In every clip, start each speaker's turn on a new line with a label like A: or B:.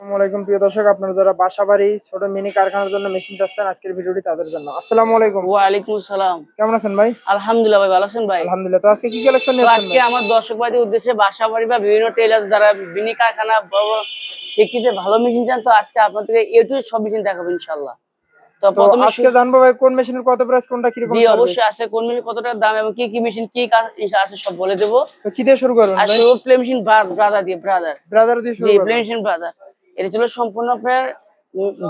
A: আসসালামু আলাইকুম প্রিয় দর্শক। আপনারা যারা বাসাবাড়ি ছোট মিনি কারখানার জন্য মেশিন চাচ্ছেন আজকের ভিডিওটি তাদের জন্য। আসসালামু আলাইকুম।
B: সালাম
A: কেমন আছেন ভাই?
B: আলহামদুলিল্লাহ ভাই ভালো আছেন ভাই?
A: আলহামদুলিল্লাহ। তো আজকে কি কালেকশন নিয়ে আসছেন
B: আজকে আমার দর্শক ভাইদের উদ্দেশ্যে বাসা বাড়ি বা বিভিন্ন টেলার যারা বিনি কারখানা বড় শিক্ষিতে ভালো মেশিন চান তো আজকে আপনাদেরকে এ টু সব মেশিন দেখাবো তো
A: তো
B: প্রথমে
A: আজকে জানব ভাই কোন মেশিনের কত প্রাইস কোনটা
B: জি অবশ্যই আছে কোন মেশিন কত টাকা দাম এবং কি কি মেশিন কি কাজ আছে সব বলে দেবো।
A: তো কি দিয়ে শুরু করবেন ভাই?
B: শুরু প্লে মেশিন ব্রাদার দিয়ে ব্রাদার
A: ব্রাদার দিয়ে শুরু
B: জি প্লে মেশিন ব্রাদার এটা ছিল সম্পূর্ণ আপনার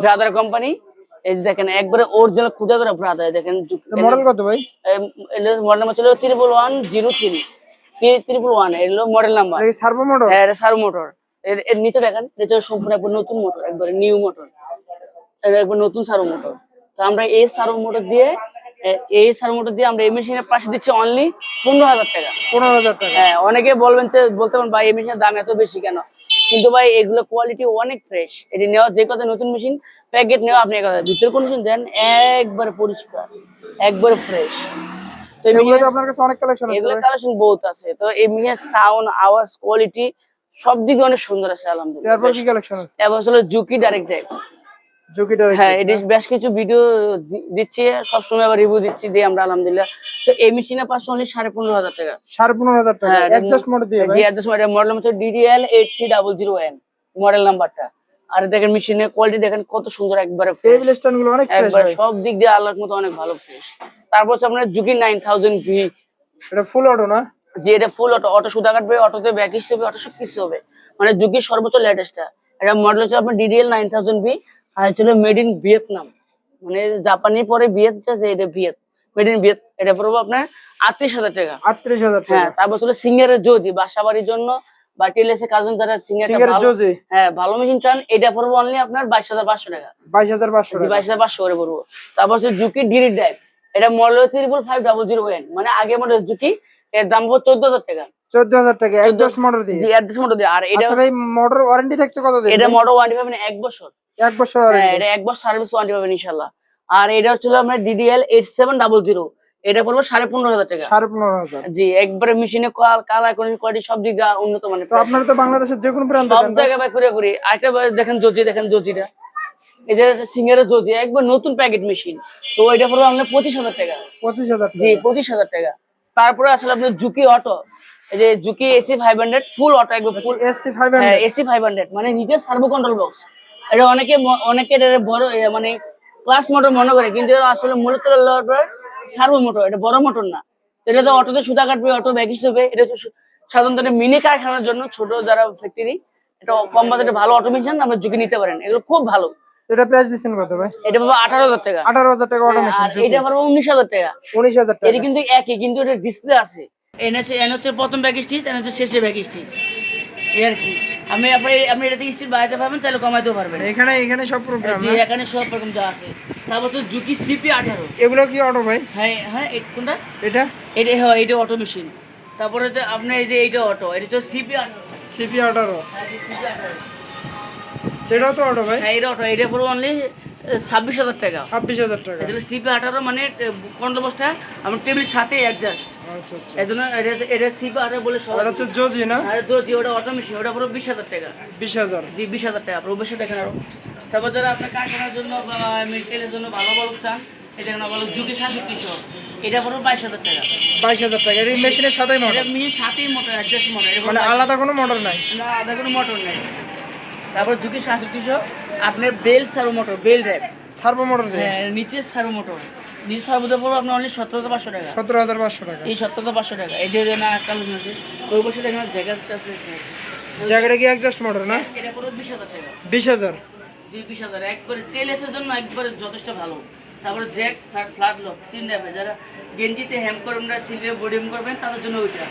B: ব্রাদার কোম্পানি এই দেখেন একবারে অরিজিনাল খুদা করে ব্রাদার দেখেন
A: মডেল কত ভাই?
B: মডেল নাম্বার ছিল triple one zero three triple one এগুলো মডেল নাম্বার
A: সার্ভো মোটর
B: হ্যাঁ এটা সার মোটর এর এর নিচে দেখেন এটা সম্পূর্ণ একবার নতুন মোটর একবারে নিউ মোটর এটা একবার নতুন সারো মোটর তো আমরা এই সারো মোটর দিয়ে এই সারো মোটর দিয়ে আমরা এই মেশিনের পাশে দিচ্ছি অনলি পনেরো হাজার টাকা।
A: পনেরো হাজার টাকা।
B: হ্যাঁ অনেকে বলবেন যে বলতে পারেন ভাই এই মেশিনের দাম এত বেশি কেন? কিন্তু ভাই এগুলো কোয়ালিটি অনেক ফ্রেশ এটি নেওয়া যে কথা নতুন মেশিন প্যাকেট নেওয়া আপনি কথা ভিতরে কন্ডিশন দেন একবার পরিষ্কার একবার ফ্রেশ তো
A: এগুলো তো আপনার কাছে অনেক কালেকশন আছে
B: এগুলো কালেকশন বহুত আছে। তো এই সাউন্ড আওয়াজ কোয়ালিটি সব দিক অনেক সুন্দর আছে আলহামদুলিল্লাহ।
A: কি কালেকশন আছে?
B: এবার হলো জুকি ডাইরেক্ট দেখ হ্যাঁ এটি বেশ কিছু ভিডিও দিচ্ছি সবসময় আবার রিভিউ দিচ্ছি দিয়ে আমরা আলহামদুলিল্লাহ। তো এই মেশিনের পাশে অনলি সাড়ে পনেরো হাজার টাকা।
A: সাড়ে পনেরো হাজার টাকা।
B: হ্যাঁ,
A: অ্যাডজাস্ট মোটর দিয়ে
B: জি অ্যাড্রেস মডেল হচ্ছে DDL eight three double zero N model নাম্বারটা আর দেখেন মেশিনের কোয়ালিটি দেখেন কত সুন্দর একবারে
A: টেবিল স্ট্যান্ডগুলো অনেক
B: একবার সব দিক দিয়ে আল্লাহর মতো অনেক ভালো ফ্রেশ তারপর হচ্ছে আপনার জুকি নাইন থাউজেন্ড ভি
A: এটা ফুল অটো না?
B: যে এটা ফুল অটো অটো কাটবে অটোতে ব্যাক হিসেবে অটো সব কিছু হবে। মানে যুগের সর্বোচ্চ লেটেস্টটা এটা মডেল হচ্ছে আপনার DDL nine thousand B R ছিল মেড ইন ভিয়েতনাম। মানে জাপানি পরে ভিয়েত যে এটা ভিয়েত। মেড ইন ভিয়েত এটা পড়ব আপনার আটত্রিশ হাজার টাকা।
A: আটত্রিশ হাজার
B: হ্যাঁ তারপর ছিল সিঙ্গারের জোজি বাসা বাড়ির জন্য বা টেলেসে কাজন যারা
A: জোজি।
B: হ্যাঁ ভালো মেশিন চান এটা পড়ব অনলি আপনার বাইশ হাজার পাঁচশো টাকা।
A: বাইশ হাজার পাঁচশো
B: বাইশ হাজার পাঁচশো করে পড়ব। তারপর হচ্ছে জুকি ডিরি ড্রাইভ। এটা model triple five double zero N মানে আগে মডেল জুকি এর দাম পড়ব চোদ্দ হাজার টাকা।
A: চোদ্দ হাজার টাকা অ্যাডজাস্ট মোটর দিয়ে।
B: জি অ্যাড্রেস মোটর দিয়ে। আর এটা
A: আচ্ছা ভাই মোটর ওয়ারেন্টি থাকছে কত দিন
B: এটা মোটর ওয়ারেন্টি পাবেন এক বছর।
A: এক বছর
B: হ্যাঁ এক বছর সার্ভিস ওয়ারেন্টি পাবেন ইনশাল্লাহ আর এটা হচ্ছিল আপনার DDL eight seven double zero এটা পড়ব সাড়ে পনেরো হাজার টাকা।
A: সাড়ে পনেরো হাজার।
B: জি একবারে মেশিনে কালার কোয়ালিটি সব দিক দিয়ে উন্নত মানের।
A: তো আপনারা তো বাংলাদেশের যে কোনো প্রান্তে
B: সব। জায়গায় বাই করে করি। আরেকটা দেখেন জজি দেখেন জজিটা যে সিঙ্গারের জজি একবার নতুন প্যাকেট মেশিন তো এটা পড়বে আপনার পঁচিশ হাজার টাকা।
A: পঁচিশ হাজার
B: জি পঁচিশ হাজার টাকা। তারপরে আসলে আপনার জুকি অটো এই যে Juki AC five hundred full auto একবার full
A: SC five
B: AC five hundred মানে নিজের সার্ভো কন্ট্রোল বক্স এটা অনেকে অনেকে এটা বড় মানে ক্লাস মোটর মনে করে কিন্তু এটা আসলে মূলত সার্ভো মোটর এটা বড় মোটর না। এটা তো অটোতে সুতা কাটবে অটো ব্যাগ হিসেবে এটা সু- সাধারণত মিনি কারখানার জন্য ছোট যারা ফ্যাক্টরি এটা কম বাজেটে ভালো অটোমেশন আমরা ঝুঁকি নিতে পারেন এগুলো খুব ভালো।
A: এটা প্রাইস দিচ্ছেন কত ভাই?
B: এটা আঠারো হাজার টাকা।
A: আঠারো হাজার টাকা অটোমেশন
B: আর এটা উনিশ হাজার টাকা।
A: উনিশ হাজার টাকা।
B: এটা কিন্তু একই কিন্তু এটা ডিসপ্লে আছে। এন হচ্ছে প্রথম ব্যাগ স্টিচ এন হচ্ছে শেষে ব্যাগ স্টিচ এই কি। আপনি আপনি আপনি এটা থেকে স্টিচ বাড়াতে পারবেন তাহলে কমাইতেও পারবেন।
A: এখানে এখানে সব প্রোগ্রাম
B: জি এখানে সব প্রোগ্রাম যা আছে। তারপর তো জুকি সিপি আঠারো।
A: এগুলো কি অটো ভাই?
B: হ্যাঁ হ্যাঁ কোনটা?
A: এটা?
B: এটা হ্যাঁ এটা অটো মেশিন তারপরে হচ্ছে আপনার এই যে এইটা অটো এটা তো সিপি আঠারো।
A: সিপি আঠারো।
B: হ্যাঁ সিপি আঠারো।
A: এটাও তো অটো ভাই?
B: হ্যাঁ এটা অটো এটা পুরো অনলি ছাব্বিশ হাজার টাকা।
A: ছাব্বিশ হাজার টাকা।
B: এটা সিপি আঠারো মানে কন্ট্রোল বক্সটা আমার টেবিল সাথে অ্যাডজাস্ট
A: আচ্ছা আচ্ছা।
B: এই এটা এটা সিপি আঠারো বলে সবাই
A: হচ্ছে জজি না?
B: আরে তো ওটা অটো মেশিন ওটা পুরো বিশ হাজার টাকা।
A: বিশ হাজার।
B: জি বিশ হাজার টাকা প্রবেশে দেখেন আরও। তারপর যারা আপনার কারখানার জন্য বা মেটেরিয়ালের জন্য ভালো ভালো চান এটা কেন ভালো যুগে সাতষট্টিশো এটা পুরো বাইশ হাজার টাকা।
A: বাইশ হাজার টাকা এই মেশিনের সাথে
B: এটা
A: মোটর
B: মিহি সাতই মোটর অ্যাডজাস্ট মোটর
A: মানে আলাদা কোনো মোটর নাই?
B: না আলাদা কোনো মোটর নেই। তারপর যুগে সাতষট্টিশো আপনার belt servo motor belt drive
A: servo motor
B: হ্যাঁ নিচের সার্ভো মোটর। নিচের সার্ভো মোটর পড়বে আপনার অনলি সতেরো পাঁচশো টাকা।
A: সতেরো হাজার পাঁচশো টাকা।
B: এই সতেরো পাঁচশো টাকা। এই যে না কালো আছে ওই বছর দেখেন জায়গা আছে
A: জায়গাটা কি অ্যাডজাস্ট মোটর না?
B: এটা পুরো বিশ হাজার টাকা।
A: বিশ হাজার?
B: জি বিশ হাজার। একবারে তেল এসে জন্য একবারে যথেষ্ট ভালো। তারপরে জ্যাক লক যারা গেঞ্জিতে হ্যাম করবেন না সিলিয়ে বডি করবেন তাদের জন্য ওইটা।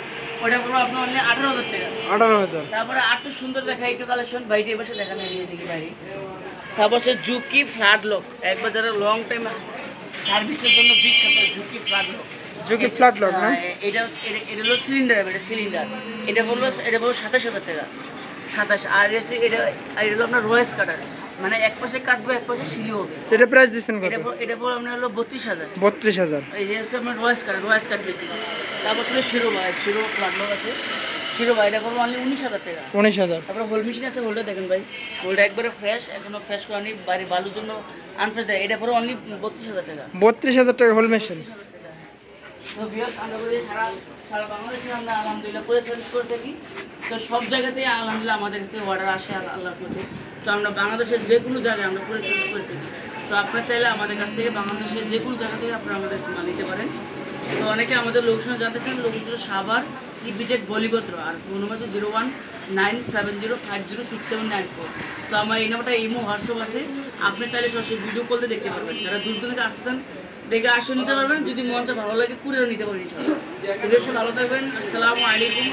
B: আপনার অনলি আঠারো হাজার টাকা।
A: আঠারো হাজার।
B: তারপরে সুন্দর দেখা একটু কালেকশন বাইরে দেখা বাইরে। তারপর জুকি লক। একবার যারা লং টাইম সার্ভিসের জন্য বিখ্যাত জুকি লক।
A: লক না?
B: হ্যাঁ, এটা এটা হলো সিলিন্ডার এটা সিলিন্ডার। এটা বলল এটা বলল সাতাশ হাজার টাকা। সাতাশ আর হচ্ছে এটা আর এটা হলো আপনার রয়েস কাটার মানে এক পাশে কাটবে এক পাশে সিলি হবে।
A: এটা প্রাইস দিচ্ছেন কত?
B: এটা পর- আপনার হলো বত্রিশ হাজার।
A: বত্রিশ হাজার।
B: এই যে হচ্ছে আপনার রয়েস কাট রয়েস কাট বিক্রি তারপর ছিল শিরো ভাই শিরো ফ্লাটলক আছে। শিরোবা এটা পড়বে অনলি উনিশ হাজার টাকা।
A: উনিশ হাজার।
B: তারপরে হোল মেশিন আছে হোলটা দেখেন ভাই। হোলটা একবারে ফ্রেশ এখনও ফ্রেশ করেনি বাড়ি বালুর জন্য আনফ্রেশ দেয়। এটা পরে অনলি বত্রিশ হাজার টাকা।
A: বত্রিশ হাজার টাকা হোল মেশিন
B: তো বিয়ার আমরা সারা সারা বাংলাদেশে আমরা আলহামদুলিল্লাহ করে সার্ভিস করে থাকি। তো সব জায়গাতেই আলহামদুলিল্লাহ আমাদের কাছে অর্ডার আসে আল- আল্লাহর করতে তো আমরা বাংলাদেশের যে কোনো জায়গায় আমরা করে করে থাকি তো আপনার চাইলে আমাদের কাছ থেকে বাংলাদেশের যে কোনো জায়গা থেকে আপনারা আমাদের মাল নিতে পারেন। তো অনেকে আমাদের লোকেশনে জানতে চান লোকেশন সাবার ইপিজেড বলিপত্র আর ফোন নম্বর হচ্ছে zero one nine seven zero five zero six seven nine four. তো আমার এই নাম্বারটা ইমো, হোয়াটসঅ্যাপ আছে। আপনি চাইলে সরাসরি ভিডিও কলতে দেখতে পারবেন। যারা দূর থেকে আসতেন দেখে আসে নিতে পারবেন। যদি মনটা ভালো লাগে কুড়িয়েও নিতে পারেন ভালো থাকবেন। আসসালামু আলাইকুম।